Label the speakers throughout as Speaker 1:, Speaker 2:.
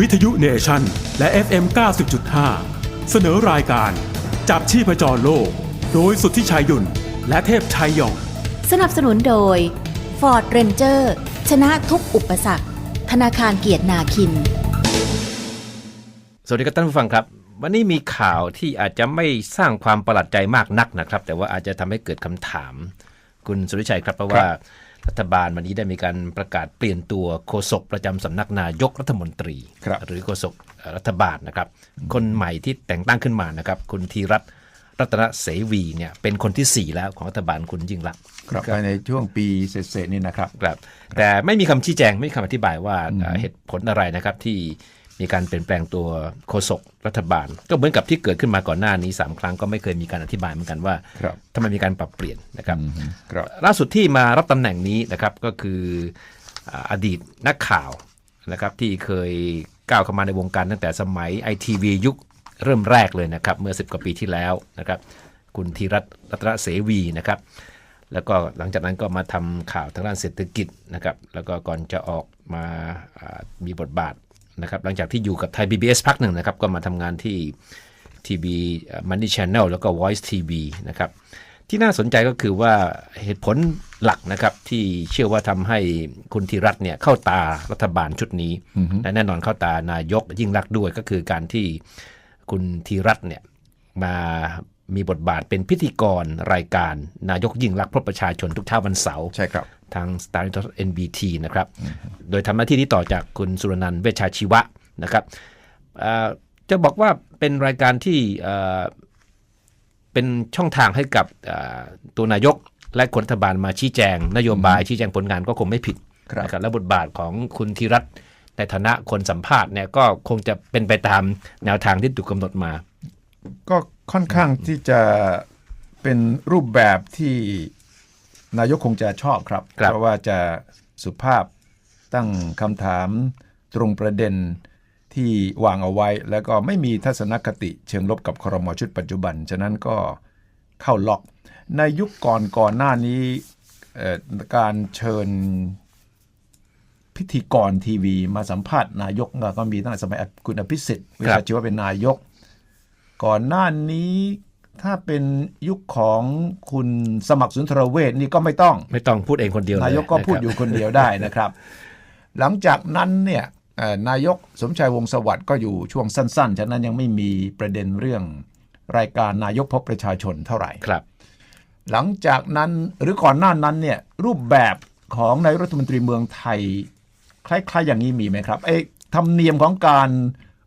Speaker 1: วิทยุเนชั่นและ FM 90.5 เสนอรายการ จับชีพจรโลก โดยสุทธิชัยหยุ่นและเทพชัยหยอง
Speaker 2: สนับสนุนโดย Ford Ranger ชนะทุกอุปสรรค ธนาคารเกียรตินาคิน
Speaker 3: สวัสดีครับท่านผู้ฟังครับ วันนี้มีข่าวที่อาจจะไม่สร้างความประหลาดใจมากนักนะครับ แต่ว่าอาจจะทำให้เกิดคำถาม คุณสุริชัยครับเพราะว่า รัฐบาลวันนี้ได้มีการประกาศเปลี่ยนตัวโฆษกประจำสำนักนายกรัฐมนตรี
Speaker 4: ครับ
Speaker 3: หรือโฆษกเอ่อรัฐบาลนะครับ คนใหม่ที่แต่งตั้งขึ้นมานะครับ คุณธีรัตน์รัตนเสวีเนี่ยเป็นคนที่สี่แล้วของรัฐบาลคุณยิ่งรักษณ์
Speaker 4: ครับภายในช่วงปีเศษๆนี่นะครับ
Speaker 3: ครับ แต่ไม่มีคำชี้แจงไม่มีคำอธิบายว่าเอ่อเหตุผลอะไรนะครับที่ มีการเปลี่ยนแปลงตัวโฆษกรัฐบาล ก็เหมือนกับที่เกิดขึ้นมาก่อนหน้านี้ 3 ครั้งก็ไม่เคยมีการอธิบายเหมือนกันว่า
Speaker 4: ครับ
Speaker 3: ทำไมมีการปรับเปลี่ยนนะครับ
Speaker 4: ครับ
Speaker 3: ล่าสุดที่มารับตำแหน่งนี้นะครับก็คืออ่าอดีตนักข่าวนะครับที่เคยก้าวเข้ามาในวงการตั้งแต่สมัยไอทีวียุคเริ่มแรกเลยนะครับเมื่อ 10 กว่าปีที่แล้วนะครับคุณธีรัตน์รัตนเสวีนะครับแล้วก็หลังจากนั้นก็มาทำข่าวทางด้านเศรษฐกิจนะครับแล้วก็ก่อนจะออกมาอ่ามีบทบาท นะครับหลังจากที่อยู่กับไทย PBS พักหนึ่งนะครับก็มาทำงานที่ทีวี Money Channel แล้วก็ Voice TV นะครับที่น่าสนใจก็คือว่าเหตุผลหลักนะครับที่เชื่อว่าทำให้คุณธีรัตน์เนี่ยเข้าตารัฐบาลชุดนี้และแน่นอนเข้าตานายกยิ่งรักษณ์ด้วยก็คือการที่คุณธีรัตน์เนี่ยมามีบทบาทเป็นพิธีกรรายการนายกยิ่งรักษณ์พบประชาชนทุกเช้าวันเสาร์
Speaker 4: ใช่ครับ
Speaker 3: ทาง Star NBT นะครับ โดยทำหน้าที่นี้ต่อจากคุณสุรนันท์เวชชาชีวะนะครับเอ่อจะบอกว่าเป็นรายการที่เอ่อเป็นช่องทางให้กับเอ่อตัวนายกและคนรัฐบาลมาชี้แจง นโยบายชี้แจงผลงานก็คงไม่ผิด
Speaker 4: ครับ
Speaker 3: นะครับและบทบาทของคุณธีรัตน์ในฐานะคนสัมภาษณ์เนี่ยก็คงจะเป็นไปตามแนวทางที่ถูกกำหนดมา
Speaker 4: ก็ค่อนข้างที่จะเป็นรูปแบบที่ นายกคงจะชอบครับ
Speaker 3: ครับ
Speaker 4: เพราะว่าจะสุภาพตั้งคำถามตรงประเด็นที่วางเอาไว้ แล้วก็ไม่มีทัศนคติเชิงลบกับครมชุดปัจจุบัน ฉะนั้นก็เข้าล็อก ในยุคก่อนก่อนหน้านี้เอ่อการเชิญพิธีกรทีวีมาสัมภาษณ์นายกก็มีตั้งแต่สมัยคุณอภิสิทธิ์เว
Speaker 3: ครั
Speaker 4: ลา
Speaker 3: บ
Speaker 4: ชีวะเป็นนายก ก่อนหน้านี้ ถ้าเป็นยุคของคุณสมัครสุนทรเวชนี่ก็ไม่ต้อง
Speaker 3: ไม่ต้องพูดเองคนเดียวเล
Speaker 4: นายกก็พูดะ
Speaker 3: ครับ
Speaker 4: อยู่คนเดียวได้นะครับ หลังจากนั้นเนี่ยเอ่อนายกสมชายวงศ์สวัสดิ์ก็อยู่ช่วงสั้น ๆ ฉะนั้นยังไม่มีประเด็นเรื่องรายการนายกพบประชาชนเท่าไหร่
Speaker 3: ครับ
Speaker 4: หลังจากนั้นหรือก่อนหน้านั้นเนี่ยรูปแบบของนายกรัฐมนตรีเมืองไทย คล้ายๆอย่างนี้มีไหมครับไอ้ธรรมเนียมของการ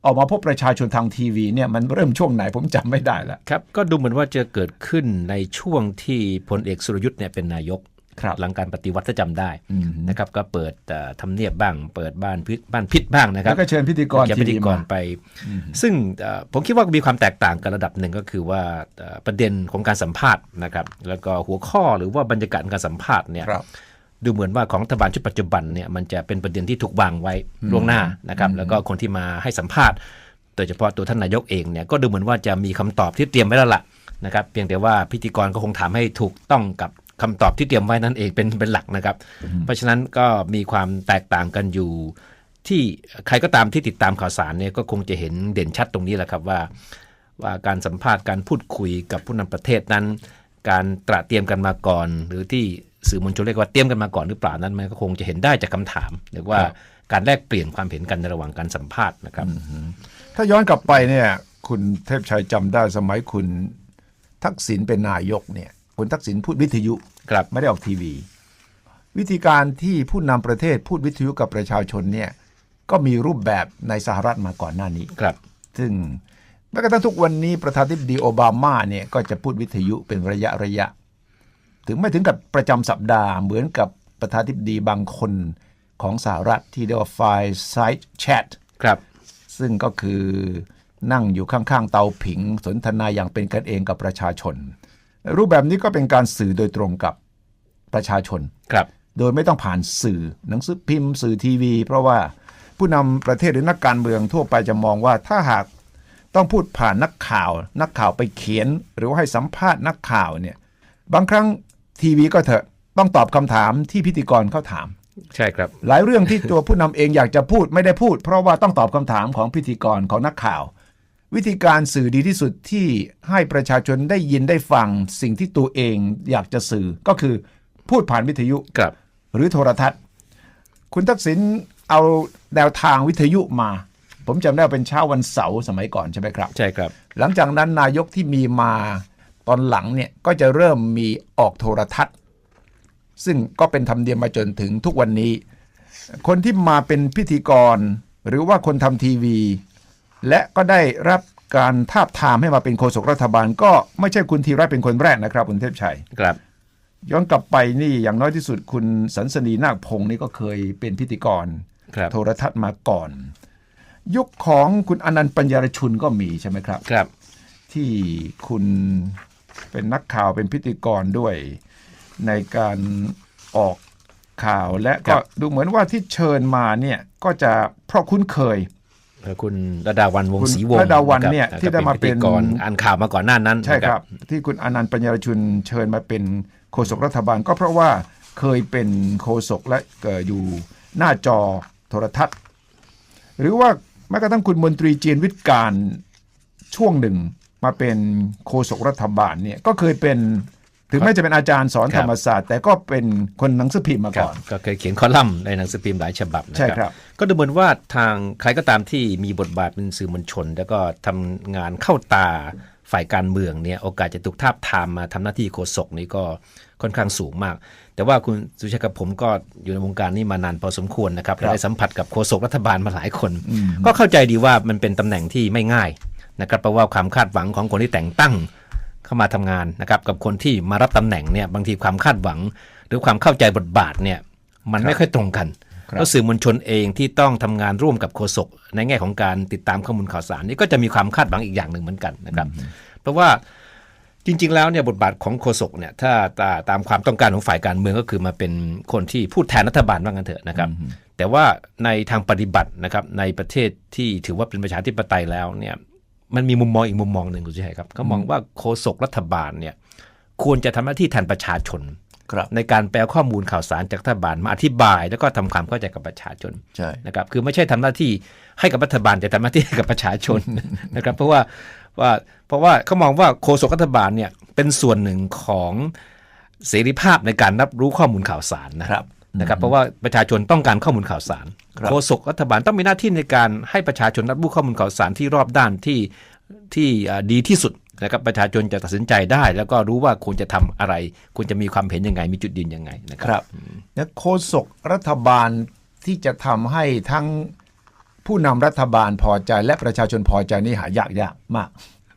Speaker 4: ออกมาพบประชาชนทางทีวีเนี่ยมันเริ่มช่วงไหนผมจำไม่ได้แล้ว
Speaker 3: ครับ ก็ดูเหมือนว่าจะเกิดขึ้นในช่วงที่พลเอกสุรยุทธ์เนี่ยเป็นนายก
Speaker 4: ครับ
Speaker 3: หลังการปฏิวัติถ้าจำได้
Speaker 4: อืม
Speaker 3: นะครับก็เปิดเอ่อทำเนียบบ้าง เปิดบ้านพิษบ้านพิษบ้างนะครับ
Speaker 4: แล้วก็เชิญพิธีกร
Speaker 3: เชิญ
Speaker 4: ที
Speaker 3: พิธี
Speaker 4: วี
Speaker 3: ก
Speaker 4: มาร
Speaker 3: ไป ซึ่งเอ่อผมคิดว่ามีความแตกต่างกันระดับหนึ่งก็คือว่าเอ่อประเด็นของการสัมภาษณ์นะครับแล้วก็หัวข้อหรือว่าบรรยากาศการสัมภาษณ์เนี่ย
Speaker 4: ครับ
Speaker 3: ดูเหมือนว่าของรัฐบาลชุดปัจจุบันเนี่ยมันจะเป็นประเด็นที่ถูกวางไว้ล่วงหน้านะครับ แล้วก็คนที่มาให้สัมภาษณ์โดยเฉพาะตัวท่านนายกเองเนี่ยก็ดูเหมือนว่าจะมีคำตอบที่เตรียมไว้แล้วล่ะนะครับ เพียงแต่ว่าพิธีกรก็คงถามให้ถูกต้องกับคำตอบที่เตรียมไว้นั่นเองเป็นเป็นหลักนะครับ เพราะฉะนั้นก็มีความแตกต่างกันอยู่ ที่ใครก็ตามที่ติดตามข่าวสารเนี่ยก็คงจะเห็นเด่นชัดตรงนี้แหละครับว่า ว่าการสัมภาษณ์การพูดคุยกับผู้นำประเทศนั้น การตระเตรียมกันมาก่อน หรือที่ สื่อมวลชนเรียกว่าเตรียมกันมาก่อนหรือเปล่านั้นมันก็คงจะเห็นได้จากคำถามหรือว่า
Speaker 4: ครับ
Speaker 3: การแลกเปลี่ยนความเห็นกันในระหว่างการสัมภาษณ์นะครับ
Speaker 4: ถ้าย้อนกลับไปเนี่ยคุณเทพชัยจำได้สมัยคุณทักษิณเป็นนายกเนี่ยคุณทักษิณพูดวิทยุ
Speaker 3: ครับ
Speaker 4: ไม่ได้ออกทีวี วิธีการที่ผู้นำประเทศพูดวิทยุกับประชาชนเนี่ยก็มีรูปแบบในสหรัฐมาก่อนหน้านี้
Speaker 3: ครับ
Speaker 4: ซึ่งแม้กระทั่งทุกวันนี้ประธานาธิบดีโอบามาเนี่ยก็จะพูดวิทยุเป็นระยะระยะ ถึงไม่ถึงกับประจำสัปดาห์เหมือนกับประธานาธิบดีบางคนของสหรัฐที่เรียกว่า fireside chat
Speaker 3: ครับ
Speaker 4: ซึ่งก็คือนั่งอยู่ข้างๆเตาผิง สนทนาอย่างเป็นกันเองกับประชาชน รูปแบบนี้ก็เป็นการสื่อโดยตรงกับประชาชน
Speaker 3: ครับ
Speaker 4: โดยไม่ต้องผ่านสื่อหนังสือพิมพ์สื่อทีวี เพราะว่าผู้นำประเทศหรือนักการเมืองทั่วไปจะมองว่าถ้าหากต้องพูดผ่านนักข่าว นักข่าวไปเขียน หรือว่าให้สัมภาษณ์นักข่าวเนี่ยบางครั้ง ทีวีก็เถอะต้องตอบคำถามที่พิธีกรเขาถาม
Speaker 3: ใช่ครับ
Speaker 4: หลายเรื่องที่ตัวผู้นำเองอยากจะพูดไม่ได้พูด เพราะว่าต้องตอบคำถามของพิธีกรของนักข่าว วิธีการสื่อดีที่สุดที่ให้ประชาชนได้ยินได้ฟังสิ่งที่ตัวเองอยากจะสื่อก็คือพูดผ่านวิทยุ
Speaker 3: ครับ
Speaker 4: หรือโทรทัศน์ คุณทักษิณเอาแนวทางวิทยุมา ผมจำได้ว่าเป็นเช้าวันเสาร์สมัยก่อนใช่ไหมครับ
Speaker 3: ใช่ครับ
Speaker 4: หลังจากนั้นนายกที่มีมา ตอนหลังเนี่ยก็จะเริ่มมีออกโทรทัศน์ ซึ่งก็เป็นธรรมเนียมมาจนถึงทุกวันนี้ คนที่มาเป็นพิธีกร หรือว่าคนทำทีวี และก็ได้รับการทาบทามให้มาเป็นโฆษกรัฐบาล ก็ไม่ใช่คุณธีระเป็นคนแรกนะครับคุณเทพชัย
Speaker 3: ครับ
Speaker 4: ย้อนกลับไปนี่อย่างน้อยที่สุดคุณสันสนีนาคพงศ์นี่ก็เคยเป็นพิธีกร
Speaker 3: ครับ
Speaker 4: โทรทัศน์มาก่อน ยุคของคุณอนันต์ปัญญารชุนก็มีใช่ไหมครับ
Speaker 3: ครับ
Speaker 4: ที่คุณ เป็นนักข่าวเป็นพิธีกรด้วยในการออกข่าวและ
Speaker 3: ครั
Speaker 4: ก็
Speaker 3: บ
Speaker 4: ดูเหมือนว่าที่เชิญมาเนี่ยก็จะเพราะคุ้นเคย
Speaker 3: แล้วคุณระดาวันวง
Speaker 4: คุณ
Speaker 3: ศรีวงศ์
Speaker 4: ระดาวัละ
Speaker 3: ครับ
Speaker 4: เนี่ยที่ได้มาเป็น
Speaker 3: พิธีกรอ่านข่าวมาก่อนหน้านั้น
Speaker 4: ใช่
Speaker 3: นะครับ
Speaker 4: ที่คุณอนันต์ปัญญารชุนเชิญมาเป็นโฆษกรัฐบาล ก็เพราะว่าเคยเป็นโฆษกและเอ่ออยู่หน้าจอโทรทัศน์ หรือว่าแม้กระทั่งคุณมนตรีเจียนวิทย์การช่วงหนึ่ง มาเป็นโฆษกรัฐบาลเนี่ยก็เคยเป็นถึงแม้จะเป็นอาจารย์สอน
Speaker 3: ครั
Speaker 4: ธ
Speaker 3: บ
Speaker 4: รรมศาสตร์ แต่ก็เป็นคนหนังสือพิมพ์มา
Speaker 3: ครั
Speaker 4: ก่
Speaker 3: บ
Speaker 4: อน
Speaker 3: ก็เคยเขียนคอลัมน์ในหนังสือพิมพ์หลายฉบับนะ
Speaker 4: ใช่
Speaker 3: ค
Speaker 4: ครั
Speaker 3: รับ ก็ดูเหมือนว่าทางใครก็ตามที่มีบทบาทเป็นสื่อมวลชน แล้วก็ทำงานเข้าตาฝ่ายการเมืองเนี่ยโอกาสจะถูกทาบทามมาทำหน้าที่โฆษกนี่ก็ค่อนข้างสูงมาก แต่ว่าคุณสุชาติกับผมก็อยู่ในวงการนี้มานานพอสมควรนะครับและได้สัมผัสกับโฆษกรัฐบาลมาหลายคน ก็เข้าใจดีว่ามันเป็นตำแหน่งที่ไม่ง่าย นะครับเพราะว่าความคาดหวังของคนที่แต่งตั้งเข้ามาทำงานนะครับกับคนที่มารับตำแหน่งเนี่ยบางทีความคาดหวัง หรือความเข้าใจบทบาทเนี่ยมันไม่ค่อยตรงกัน
Speaker 4: ครับ
Speaker 3: แล้วสื่อมวลชนเองที่ต้องทำงานร่วมกับโฆษกในแง่ของการติดตามข้อมูลข่าวสารนี่ก็จะมีความคาดหวังอีกอย่างหนึ่งเหมือนกันนะครับ เพราะว่าจริง ๆ แล้วเนี่ยบทบาทของโฆษกเนี่ยถ้าตาตามความต้องการของฝ่ายการเมืองก็คือมาเป็นคนที่พูดแทนรัฐบาลว่างั้นเถอะนะครับ แต่ว่าในทางปฏิบัตินะครับในประเทศที่ถือว่าเป็นประชาธิปไตยแล้วเนี่ย มันมีมุมมองอีกมุมมองหนึ่งคุณชัยครับเขามองว่าโฆษกรัฐบาลเนี่ยควรจะทำหน้าที่แทนประชาชน
Speaker 4: ครับ
Speaker 3: ในการแปลข้อมูลข่าวสารจากรัฐบาลมาอธิบาย แล้วก็ทำความเข้าใจกับประชาชน
Speaker 4: ใช่
Speaker 3: นะครับคือไม่ใช่ทำหน้าที่ให้กับรัฐบาลแต่ทำหน้าที่ให้กับประชาชนนะครับ เพราะว่าว่าเพราะว่าเขามองว่าโฆษกรัฐบาลเนี่ยเป็นส่วนหนึ่งของเสรีภาพในการรับรู้ข้อมูลข่าวสารนะครับ นะครับเพราะว่าประชาชนต้องการข้อมูลข่าวสาร
Speaker 4: ครับ
Speaker 3: โฆษกรัฐบาลต้องมีหน้าที่ในการให้ประชาชนรับรู้ข้อมูลข่าวสารที่รอบด้านที่ที่อ่าดีที่สุดนะครับประชาชนจะตัดสินใจได้ แล้วก็รู้ว่าควรจะทำอะไร ควรจะมีความเห็นยังไง มีจุดยืนยังไงนะค
Speaker 4: ค
Speaker 3: รั
Speaker 4: รับบและโฆษกรัฐบาลที่จะทำให้ทั้งผู้นำรัฐบาลพอใจ และประชาชนพอใจนี่หายากยากมาก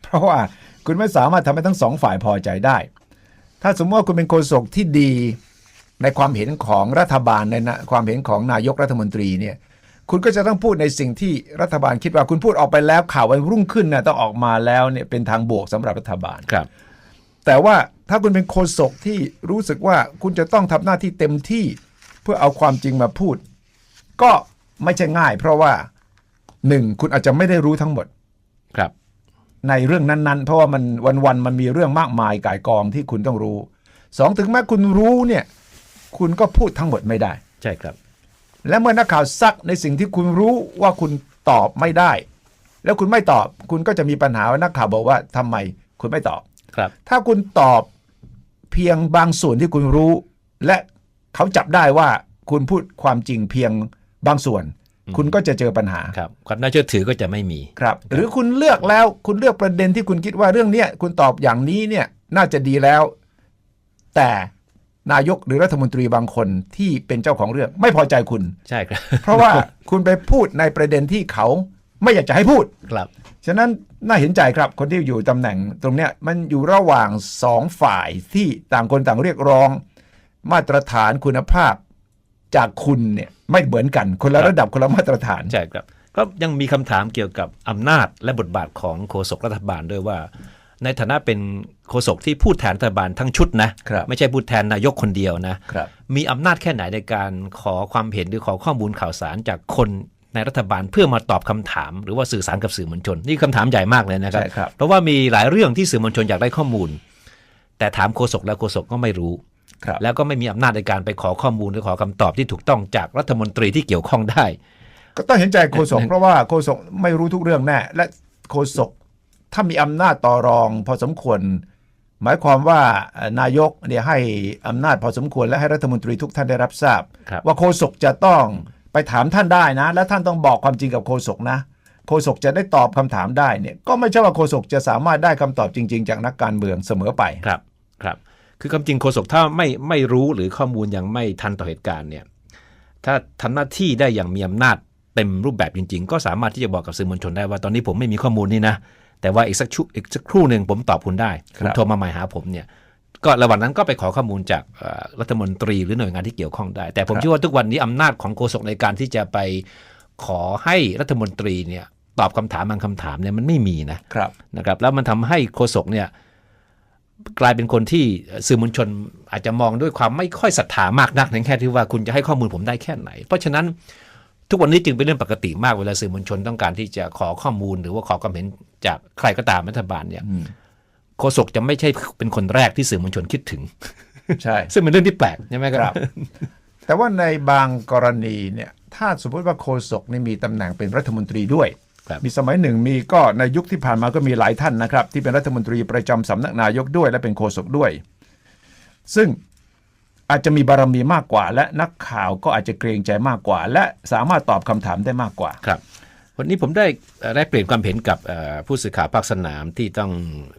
Speaker 4: เพราะว่าคุณไม่สามารถทำให้ทั้งสองฝ่ายพอใจได้ ถ้าสมมติว่าคุณเป็นโฆษกที่ดี ในความเห็นของรัฐบาลในนะความเห็นของนายกรัฐมนตรีเนี่ยคุณก็จะต้องพูดในสิ่งที่รัฐบาลคิดว่าคุณพูดออกไปแล้วข่าววันรุ่งขึ้นนะต้องออกมาแล้วเนี่ยเป็นทางบวกสำหรับรัฐบาล
Speaker 3: ครับ
Speaker 4: แต่ว่าถ้าคุณเป็นโฆษกที่รู้สึกว่าคุณจะต้องทำหน้าที่เต็มที่เพื่อเอาความจริงมาพูด ก็ไม่ใช่ง่าย เพราะว่าหนึ่งคุณอาจจะไม่ได้รู้ทั้งหมด
Speaker 3: ครับ
Speaker 4: ในเรื่องนั้น ๆ เพราะว่ามันวันๆมันมีเรื่องมากมายก่ายกองที่คุณต้องรู้สองถึงแม้คุณรู้เนี่ย คุณก็พูดทั้งหมดไม่ได้
Speaker 3: ใช่ครับ
Speaker 4: และเมื่อนักข่าวซักในสิ่งที่คุณรู้ว่าคุณตอบไม่ได้ แล้วคุณไม่ตอบ คุณก็จะมีปัญหาว่านักข่าวบอกว่าทำไมคุณไม่ตอบ
Speaker 3: ครับ
Speaker 4: ถ้าคุณตอบเพียงบางส่วนที่คุณรู้ และเขาจับได้ว่าคุณพูดความจริงเพียงบางส่วน คุณก็จะเจอปัญหา
Speaker 3: ครับความน่าเชื่อถือก็จะไม่มี
Speaker 4: ครับ หรือคุณเลือกแล้วคุณเลือกประเด็นที่คุณคิดว่าเรื่องเนี้ยคุณตอบอย่างนี้เนี่ยน่าจะดีแล้ว แต่ นายกหรือรัฐมนตรีบางคนที่เป็นเจ้าของเรื่องไม่พอใจคุณ
Speaker 3: ใช่ครับ
Speaker 4: เพราะว่าคุณไปพูดในประเด็นที่เขาไม่อยากจะให้พูด
Speaker 3: ครับ
Speaker 4: ฉะนั้นน่าเห็นใจครับคนที่อยู่ตำแหน่งตรงเนี้ยมันอยู่ระหว่างสองฝ่ายที่ต่างคนต่างเรียกร้อง มาตรฐานคุณภาพจากคุณเนี่ยไม่เหมือนกันคนละ
Speaker 3: ครับ
Speaker 4: ระดับคนละมาตรฐาน
Speaker 3: ใช่ครับ ก็ยังมีคำถามเกี่ยวกับอำนาจและบทบาทของโฆษกรัฐบาลด้วยว่า ในฐานะเป็นโฆษกที่พูดแทนรัฐบาลทั้งชุดนะครับไม่ใช่พูดแทนนายกคนเดียวนะครับมีอำนาจแค่ไหนในการขอความเห็นหรือขอข้อมูลข่าวสารจากคนในรัฐบาลเพื่อมาตอบคำถาม หรือว่าสื่อสารกับสื่อมวลชน นี่คำถามใหญ่มากเลยนะครับ
Speaker 4: ใช่ครับ
Speaker 3: เพราะว่ามีหลายเรื่องที่สื่อมวลชนอยากได้ข้อมูล แต่ถามโฆษกแล้วโฆษกก็ไม่รู้
Speaker 4: ครับ
Speaker 3: แล้วก็ไม่มีอำนาจในการไปขอข้อมูลหรือขอคำตอบที่ถูกต้องจากรัฐมนตรีที่เกี่ยวข้องได้
Speaker 4: ก็ต้องเห็นใจโฆษกเพราะว่าโฆษกไม่รู้ทุกเรื่องแน่และโฆษก ถ้ามีอำนาจต่อรองพอสมควร หมายความว่าเอ่อนายกเนี่ยให้อำนาจพอสมควรและให้รัฐมนตรีทุกท่านได้รับทราบ
Speaker 3: ครับ
Speaker 4: ว่าโฆษกจะต้องไปถามท่านได้นะ และท่านต้องบอกความจริงกับโฆษกนะโฆษกจะได้ตอบคำถามได้เนี่ยก็ไม่ใช่ว่าโฆษกจะสามารถได้คำตอบจริง ๆ จากนักการเมืองเสมอไป
Speaker 3: ครับครับ คือคำจริงโฆษกถ้าไม่ไม่รู้หรือข้อมูลยังไม่ทันต่อเหตุการณ์เนี่ยถ้าทำหน้าที่ได้อย่างมีอำนาจเต็มรูปแบบจริง ๆ ก็สามารถที่จะบอกกับสื่อมวลชนได้ว่าตอนนี้ผมไม่มีข้อมูลนี่นะ แต่ว่าอีกสักชุอีกสักครู่หนึ่งผมตอบคุณได้
Speaker 4: ค
Speaker 3: คุ
Speaker 4: รั
Speaker 3: ณ
Speaker 4: บ
Speaker 3: โทรมาใหม่หาผมเนี่ยก็ระหว่างนั้นก็ไปขอข้อมูลจากเอ่อรัฐมนตรีหรือหน่วยงานที่เกี่ยวข้องได้ แต่ผมเชื่อว่าทุกวันนี้อำนาจของโฆษกในการที่จะไปขอให้รัฐมนตรีเนี่ยตอบคำถามบางคำถามเนี่ยมันไม่มีนะ
Speaker 4: ครับ
Speaker 3: นะครับ แล้วมันทำให้โฆษกเนี่ยกลายเป็นคนที่สื่อมวลชนอาจจะมองด้วยความไม่ค่อยศรัทธามากนักในแค่ที่ว่าคุณจะให้ข้อมูลผมได้แค่ไหน เพราะฉะนั้น ทุกวันนี้จึงเป็นเรื่องปกติมากเวลาสื่อมวลชนต้องการที่จะขอข้อมูลหรือว่าขอความเห็นจากใครก็ตามรัฐบาลเนี่ย
Speaker 4: อืม
Speaker 3: โฆษกจะไม่ใช่เป็นคนแรกที่สื่อมวลชนคิดถึง
Speaker 4: ใช่
Speaker 3: ซึ่งเป็นเรื่องที่แปลกใช่ไหมค
Speaker 4: ครั
Speaker 3: รับ
Speaker 4: บแต่ว่าในบางกรณีเนี่ยถ้าสมมติว่าโฆษกนี่มีตำแหน่งเป็นรัฐมนตรีด้วย
Speaker 3: ครับ
Speaker 4: มีสมัยหนึ่งมีก็ในยุคที่ผ่านมาก็มีหลายท่านนะครับ ที่เป็นรัฐมนตรีประจำสำนักนายกด้วย และเป็นโฆษกด้วย ซึ่ง อาจจะมีบารมีมากกว่า และนักข่าวก็อาจจะเกรงใจมากกว่า และสามารถตอบคำถามได้มากกว่า
Speaker 3: ครับ วันนี้ผมได้เอ่อได้เปลี่ยนความเห็นกับเอ่อผู้สื่อข่าวภาคสนามที่ต้อง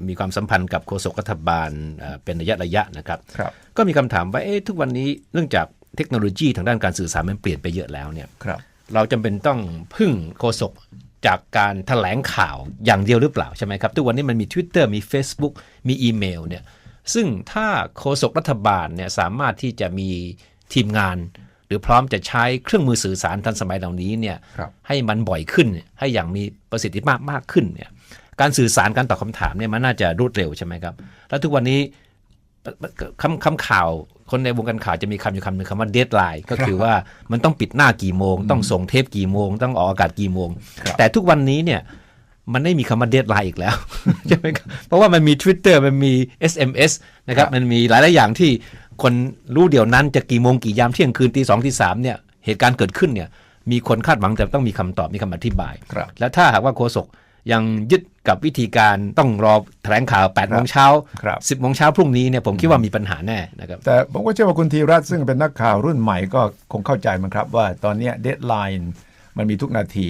Speaker 3: มีความสัมพันธ์กับโฆษกรัฐบาลเอ่อเป็นระยะระยะนะครับ
Speaker 4: ครับ
Speaker 3: ก็มีคำถามว่าเอ๊ะทุกวันนี้เนื่องจากเทคโนโลยีทางด้านการสื่อสารมันเปลี่ยนไปเยอะแล้วเนี่ย
Speaker 4: ครับ
Speaker 3: เราจำเป็นต้องพึ่งโฆษกจากการแถลงข่าวอย่างเดียวหรือเปล่าใช่ไหมครับ ทุกวันนี้มันมี Twitter มี Facebook มีอีเมลเนี่ย ซึ่งถ้าโฆษกรัฐบาลเนี่ยสามารถที่จะมีทีมงาน หรือพร้อมจะใช้เครื่องมือสื่อสารทันสมัยเหล่านี้เนี่ย
Speaker 4: ครับ
Speaker 3: ให้มันบ่อยขึ้นให้อย่างมีประสิทธิภาพมากขึ้นเนี่ยการสื่อสารการตอบคำถามเนี่ยมันน่าจะรวดเร็วใช่ไหมครับ แล้วทุกวันนี้คำคำข่าวคนในวงการข่าวจะมีคำอยู่คำหนึ่งคำว่าเดทไลน์ก็คือว่ามันต้องปิดหน้ากี่โมง ต้องส่งเทปกี่โมง ต้องออกอากาศกี่โมง
Speaker 4: ครับ
Speaker 3: แต่ทุกวันนี้เนี่ย มันไม่มีคำว่าเดทไลน์อีกแล้วใช่ไหมครับเพราะว่ามันมี Twitter มันมี SMS นะครับมันมีหลายหลาย ๆ อย่างที่คนรู้เดี๋ยวนั้นจะกี่โมงกี่ยามเที่ยงคืนตีสองตีสามเนี่ยเหตุการณ์เกิดขึ้นเนี่ยมีคนคาดหวังแต่ต้องมีคำตอบมีคำอธิบาย
Speaker 4: ครับ
Speaker 3: และถ้าหากว่าโฆษกยังยึดกับวิธีการต้องรอแถลงข่าว8โมงเช้า
Speaker 4: ครับ
Speaker 3: 10โมงเช้าพรุ่งนี้เนี่ยผมคิดว่ามีปัญหาแน่นะครับ
Speaker 4: แต่ผมก็เชื่อว่าคุณธีรัตน์ซึ่งเป็นนักข่าวรุ่นใหม่ก็คงเข้าใจมันครับว่าตอนเนี้เด d ไลน์มันมีทุกนาที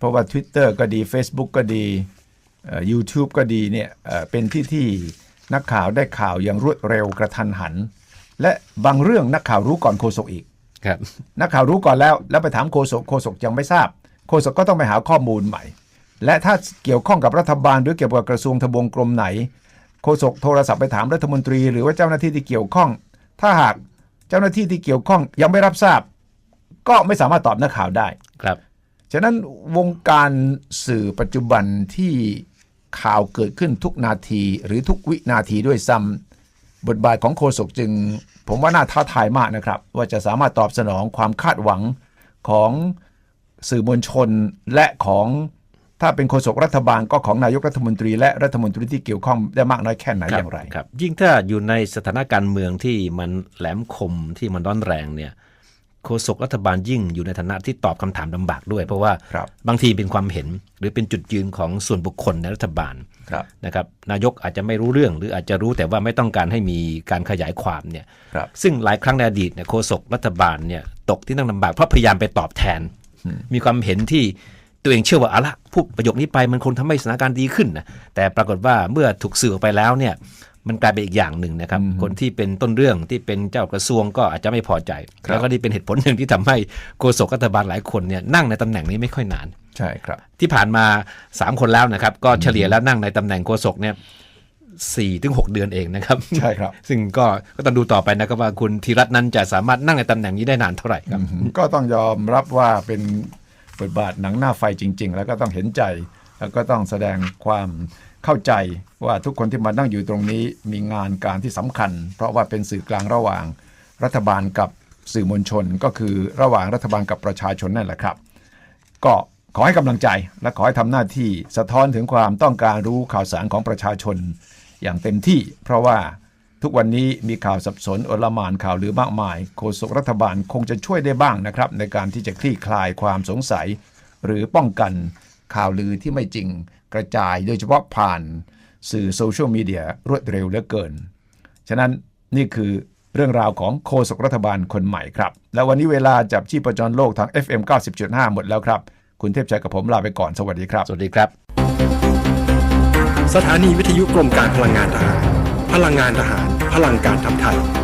Speaker 4: เพราะว่า Twitter ก็ดี Facebook ก็ดีเอ่อ YouTube ก็ดีเนี่ยเอ่อเป็นที่ที่นักข่าวได้ข่าวอย่างรวดเร็วกระทันหัน และบางเรื่องนักข่าวรู้ก่อนโฆษกอีก
Speaker 3: ครับ
Speaker 4: นักข่าวรู้ก่อนแล้ว แล้วไปถามโฆษกโฆษกยังไม่ทราบโฆษกก็ต้องไปหาข้อมูลใหม่ และถ้าเกี่ยวข้องกับรัฐบาลหรือเกี่ยวกับกระทรวงทบวงกรมไหนโฆษกโทรศัพท์ไปถามรัฐมนตรี หรือว่าเจ้าหน้าที่ที่เกี่ยวข้อง ถ้าหากเจ้าหน้าที่ที่เกี่ยวข้องยังไม่รับทราบ ก็ไม่สามารถตอบนักข่าวได้
Speaker 3: ครับ
Speaker 4: ฉะนั้นวงการสื่อปัจจุบันที่ข่าวเกิดขึ้นทุกนาทีหรือทุกวินาทีด้วยซ้ำบทบาทของโฆษกจึง ผมว่าน่าท้าทายมากนะครับ ว่าจะสามารถตอบสนองความคาดหวังของสื่อมวลชนและของถ้าเป็นโฆษกรัฐบาลก็ของนายกรัฐมนตรีและรัฐมนตรีที่เกี่ยวข้องได้มากน้อยแค่ไหนอย่างไร
Speaker 3: ครับ ยิ่งถ้าอยู่ในสถานการณ์เมืองที่มันแหลมคมที่มันร้อนแรงเนี่ย โฆษกรัฐบาลยิ่งอยู่ในฐานะที่ตอบคำถามลำบากด้วย เพราะว่า
Speaker 4: ครับ
Speaker 3: บางทีเป็นความเห็นหรือเป็นจุดยืนของส่วนบุคคลในรัฐบาล
Speaker 4: ครับ
Speaker 3: นะครับนายกอาจจะไม่รู้เรื่อง หรืออาจจะรู้แต่ว่าไม่ต้องการให้มีการขยายความเนี่ย
Speaker 4: ครับ
Speaker 3: ซึ่งหลายครั้งในอดีตเนี่ยโฆษกรัฐบาลเนี่ยตกที่นั่งลำบากเพราะพยายามไปตอบแทน มีความเห็นที่ตัวเองเชื่อว่าเอาละพูดประโยคนี้ไปมันคงทำให้สถานการณ์ดีขึ้นนะแต่ปรากฏว่าเมื่อถูกสื่อออกไปแล้วเนี่ย มันกลายเป็นอีกอย่างหนึ่งนะครับ คนที่เป็นต้นเรื่องที่เป็นเจ้ากระทรวงก็อาจจะไม่พอใจ
Speaker 4: ครับ
Speaker 3: แล้วก็นี่เป็นเหตุผลหนึ่งที่ทำให้โฆษกรัฐบาลหลายคนเนี่ยนั่งในตำแหน่งนี้ไม่ค่อยนาน
Speaker 4: ใช่ครับ
Speaker 3: ที่ผ่านมา 3 คนแล้วนะครับ ก็เฉลี่ยแล้วนั่งในตำแหน่งโฆษกเนี่ยสี่ถึงหกเดือนเองนะครับ
Speaker 4: ใช่ครับ
Speaker 3: ซึ่งก็ก็ต้องดูต่อไปนะครับว่าคุณธีรัตน์นั้นจะสามารถนั่งในตำแหน่งนี้ได้นานเท่าไหร่ครับ
Speaker 4: ก็ต้องยอมรับว่าเป็นบทบาทหนังหน้าไฟจริง ๆ แล้วก็ต้องเห็นใจ แล้วก็ต้องแสดงความเข้าใจว่าทุกคนที่มานั่งอยู่ตรงนี้มีงานการที่สำคัญ เพราะว่าเป็นสื่อกลางระหว่างรัฐบาลกับสื่อมวลชน ก็คือระหว่างรัฐบาลกับประชาชนนั่นแหละครับ ก็ขอให้กำลังใจและขอให้ทำหน้าที่สะท้อนถึงความต้องการรู้ข่าวสารของประชาชน อย่างเต็มที่ เพราะว่าทุกวันนี้มีข่าวสับสนอลมานข่าวหรือมากมาย โฆษกรัฐบาลคงจะช่วยได้บ้างนะครับ ในการที่จะคลี่คลายความสงสัย หรือป้องกัน ข่าวลือที่ไม่จริงกระจายโดยเฉพาะผ่านสื่อโซเชียลมีเดียรวดเร็วเหลือเกิน ฉะนั้นนี่คือเรื่องราวของโฆษกรัฐบาลคนใหม่ครับ และวันนี้เวลาจับชีพจรโลกทาง FM 90.5 หมดแล้วครับ คุณเทพชัยกับผมลาไปก่อนสวัสดีครับ
Speaker 3: สวัสดีครับ
Speaker 5: สถานีวิทยุกรมการพลังงานทหาร พลังงานทหาร พลังการทำไทย